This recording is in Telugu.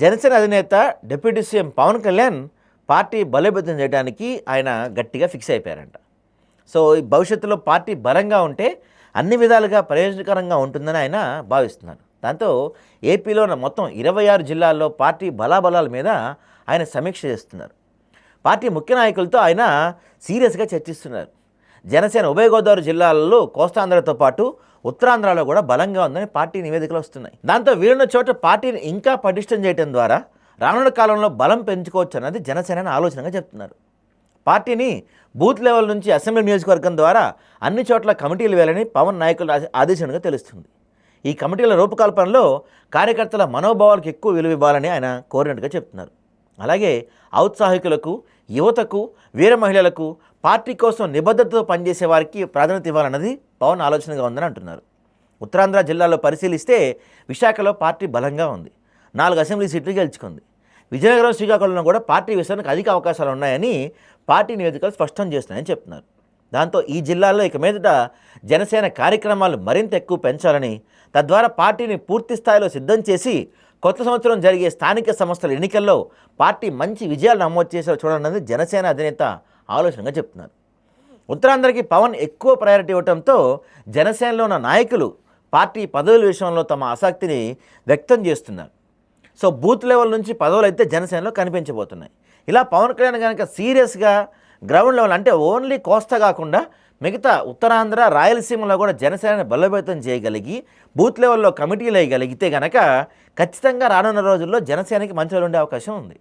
జనసేన అధినేత deputy CM Pawan Kalyan party బలోపేతం చేయడానికి ఆయన గట్టిగా ఫిక్స్ అయిపోయారంట. సో ఈ భవిష్యత్తులో పార్టీ బలంగా ఉంటే అన్ని విధాలుగా ప్రయోజనకరంగా ఉంటుందని ఆయన భావిస్తున్నారు. దాంతో ఏపీలో మొత్తం ఇరవై ఆరు జిల్లాల్లో పార్టీ బలాబలాల మీద ఆయన సమీక్ష చేస్తున్నారు. పార్టీ ముఖ్య నాయకులతో ఆయన సీరియస్గా చర్చిస్తున్నారు. జనసేన ఉభయ గోదావరి జిల్లాలలో కోస్తాంధ్రతో పాటు ఉత్తరాంధ్రలో కూడా బలంగా ఉందని పార్టీ నివేదికలు వస్తున్నాయి. దాంతో వీలున్న చోట పార్టీని ఇంకా పటిష్టం చేయడం ద్వారా రానున్న కాలంలో బలం పెంచుకోవచ్చు అన్నది జనసేన ఆలోచనగా చెప్తున్నారు. పార్టీని బూత్ లెవెల్ నుంచి అసెంబ్లీ నియోజకవర్గం ద్వారా అన్ని చోట్ల కమిటీలు వేయాలని పవన్ నాయకుల ఆదేశంగా తెలుస్తుంది. ఈ కమిటీల రూపకల్పనలో కార్యకర్తల మనోభావాలకు ఎక్కువ విలువ ఇవ్వాలని ఆయన కోరినట్టుగా చెప్తున్నారు. అలాగే ఔత్సాహికులకు యువతకు వీర మహిళలకు పార్టీ కోసం నిబద్ధతతో పనిచేసే వారికి ప్రాధాన్యత ఇవ్వాలన్నది పవన్ ఆలోచనగా ఉందని అంటున్నారు. ఉత్తరాంధ్ర జిల్లాలో పరిశీలిస్తే విశాఖలో పార్టీ బలంగా ఉంది. నాలుగు అసెంబ్లీ సీట్లు గెలుచుకుంది. విజయనగరం శ్రీకాకుళంలో కూడా పార్టీ విస్తరణకు అధిక అవకాశాలు ఉన్నాయని పార్టీ నివేదికలు స్పష్టం చేస్తున్నాయని చెప్తున్నారు. దాంతో ఈ జిల్లాల్లో ఇక మీదట జనసేన కార్యక్రమాలు మరింత ఎక్కువ పెంచాలని తద్వారా పార్టీని పూర్తి స్థాయిలో సిద్ధం చేసి కొత్త సంవత్సరం జరిగే స్థానిక సంస్థల ఎన్నికల్లో పార్టీ మంచి విజయాలు నమోదు చేసేలా చూడాలన్నది జనసేన అధినేత ఆలోచనగా చెప్తున్నారు. ఉత్తరాంధ్రకి పవన్ ఎక్కువ ప్రయారిటీ ఇవ్వడంతో జనసేనలో ఉన్న నాయకులు పార్టీ పదవుల విషయంలో తమ ఆసక్తిని వ్యక్తం చేస్తున్నారు. సో బూత్ లెవెల్ నుంచి పదవులు అయితే జనసేనలో కనిపించబోతున్నాయి. ఇలా పవన్ కళ్యాణ్ కనుక సీరియస్గా గ్రౌండ్ లెవెల్ అంటే ఓన్లీ కోస్తా కాకుండా మిగతా ఉత్తరాంధ్ర రాయలసీమలో కూడా జనసేనని బలోపేతం చేయగలిగి బూత్ లెవెల్లో కమిటీలు వేయగలిగితే కనుక ఖచ్చితంగా రానున్న రోజుల్లో జనసేనకి మంచి ఉండే అవకాశం ఉంది.